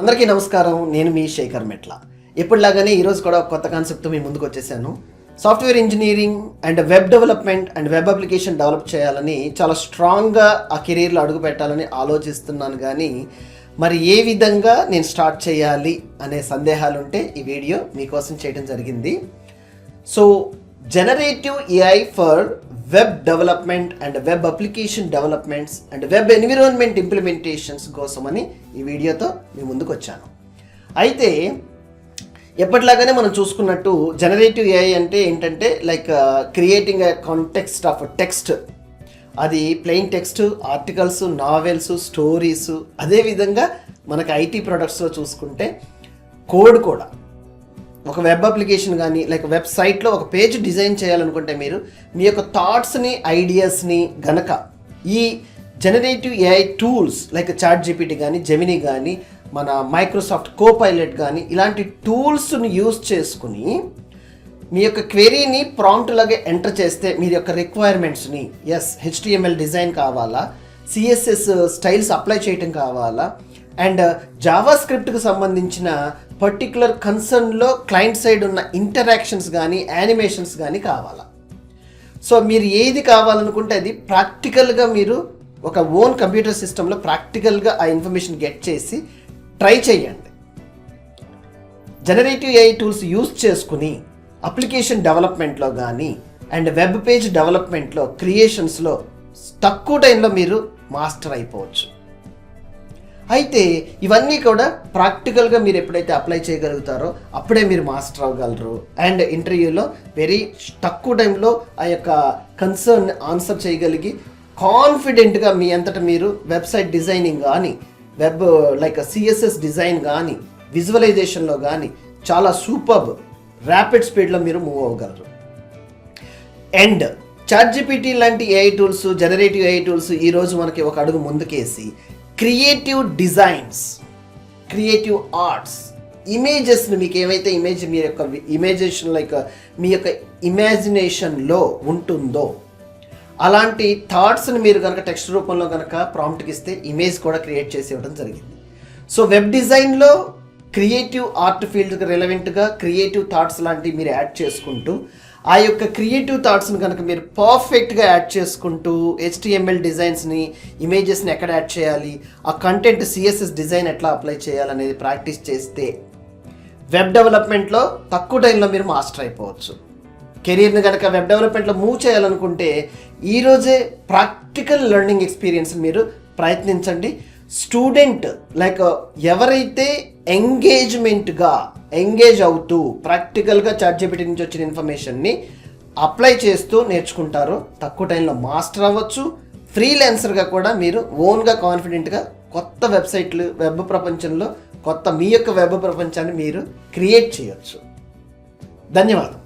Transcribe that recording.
అందరికీ నమస్కారం. నేను మీ శేఖర్ మెట్ల. ఎప్పటిలాగానే ఈరోజు కూడా కొత్త కాన్సెప్ట్తో మీ ముందుకు వచ్చేసాను. Software engineering and web development and web application develop చేయాలని చాలా స్ట్రాంగ్గా ఆ కెరీర్లో అడుగు పెట్టాలని ఆలోచిస్తున్నాను కానీ మరి ఏ విధంగా నేను స్టార్ట్ చేయాలి అనే సందేహాలు ఉంటే ఈ వీడియో మీకోసం చేయడం జరిగింది. So generative AI for web development and web application developments and web environment implementations కోసమని ఈ వీడియోతో మీ ముందుకు వచ్చాను. అయితే ఎప్పటిలాగానే మనం చూసుకున్నట్టు జనరేటివ్ ఏఐ అంటే ఏంటంటే like creating a context of text అది plain text articles novels stories అదేవిధంగా మనకి ఐటీ ప్రొడక్ట్స్లో చూసుకుంటే కోడ్ కూడా. ఒక వెబ్ అప్లికేషన్ కానీ లైక్ వెబ్సైట్లో ఒక పేజ్ డిజైన్ చేయాలనుకుంటే మీరు మీ యొక్క థాట్స్ని ఐడియాస్ని గనక ఈ generative AI tools like ChatGPT కానీ జెమినీ కానీ మన మైక్రోసాఫ్ట్ కో పైలట్ కానీ ఇలాంటి టూల్స్ని యూస్ చేసుకుని మీ యొక్క క్వెరీని ప్రాంప్ట్ లాగే ఎంటర్ చేస్తే మీ యొక్క రిక్వైర్మెంట్స్ని ఎస్ హెచ్టిఎంఎల్ డిజైన్ కావాలా సిఎస్ఎస్ స్టైల్స్ అప్లై చేయటం కావాలా? అండ్ జావా స్క్రిప్ట్కి సంబంధించిన పర్టికులర్ కన్సర్న్లో క్లయింట్ సైడ్ ఉన్న ఇంటరాక్షన్స్ కానీ యానిమేషన్స్ కానీ కావాలా? సో మీరు ఏది కావాలనుకుంటే అది ప్రాక్టికల్గా మీరు ఒక ఓన్ కంప్యూటర్ సిస్టంలో ప్రాక్టికల్గా ఆ ఇన్ఫర్మేషన్ గెట్ చేసి ట్రై చేయండి. జనరేటివ్ ఏఐ టూల్స్ యూస్ చేసుకుని అప్లికేషన్ డెవలప్మెంట్లో కానీ అండ్ వెబ్ పేజ్ డెవలప్మెంట్లో క్రియేషన్స్లో తక్కువ టైంలో మీరు మాస్టర్ అయిపోవచ్చు. అయితే ఇవన్నీ కూడా ప్రాక్టికల్గా మీరు ఎప్పుడైతే అప్లై చేయగలుగుతారో అప్పుడే మీరు మాస్టర్ అవ్వగలరు. అండ్ ఇంటర్వ్యూలో వెరీ తక్కువ టైంలో ఆ యొక్క కన్సర్న్ ఆన్సర్ చేయగలిగి కాన్ఫిడెంట్గా మీ అంతటా మీరు వెబ్సైట్ డిజైనింగ్ కానీ వెబ్ లైక్ సిఎస్ఎస్ డిజైన్ కానీ విజువలైజేషన్లో కానీ చాలా సూపర్బ్ ర్యాపిడ్ స్పీడ్లో మీరు మూవ్ అవ్వగలరు. అండ్ చాట్ జీపీటీ లాంటి AI tools generative AI tools ఈరోజు మనకి ఒక అడుగు ముందుకేసి క్రియేటివ్ డిజైన్స్ క్రియేటివ్ ఆర్ట్స్ ఇమేజెస్ని మీకు ఏవైతే ఇమేజ్ మీ యొక్క ఇమేజేషన్ లైక్ మీ యొక్క ఇమాజినేషన్లో ఉంటుందో అలాంటి థాట్స్ని మీరు కనుక టెక్స్ట్ రూపంలో కనుక ప్రాంప్ట్కి ఇస్తే ఇమేజ్ కూడా క్రియేట్ చేసి ఇవ్వడం జరిగింది. సో వెబ్ డిజైన్లో క్రియేటివ్ ఆర్ట్ ఫీల్డ్కి రిలవెంట్గా క్రియేటివ్ థాట్స్ లాంటివి మీరు యాడ్ చేసుకుంటూ ఆ యొక్క క్రియేటివ్ థాట్స్ని కనుక మీరు పర్ఫెక్ట్గా యాడ్ చేసుకుంటూ హెచ్టిఎంఎల్ డిజైన్స్ని ఇమేజెస్ని ఎక్కడ యాడ్ చేయాలి ఆ కంటెంట్ సిఎస్ఎస్ డిజైన్ ఎట్లా అప్లై చేయాలనేది ప్రాక్టీస్ చేస్తే వెబ్ డెవలప్మెంట్లో తక్కువ టైంలో మీరు మాస్టర్ అయిపోవచ్చు. కెరీర్ని కనుక వెబ్ డెవలప్మెంట్లో మూవ్ చేయాలనుకుంటే ఈరోజే ప్రాక్టికల్ లెర్నింగ్ ఎక్స్పీరియన్స్ మీరు ప్రయత్నించండి. స్టూడెంట్ లైక్ ఎవరైతే ఎంగేజ్మెంట్గా ఎంగేజ్ అవుతూ ప్రాక్టికల్గా చాట్ జీపీటీ నుంచి వచ్చిన ఇన్ఫర్మేషన్ని అప్లై చేస్తూ నేర్చుకుంటారు. తక్కువ టైంలో మాస్టర్ అవ్వచ్చు. ఫ్రీలాన్సర్గా కూడా మీరు ఓన్గా కాన్ఫిడెంట్గా కొత్త వెబ్సైట్లు వెబ్ ప్రపంచంలో కొత్త మీ యొక్క వెబ్ ప్రపంచాన్ని మీరు క్రియేట్ చేయొచ్చు. ధన్యవాదం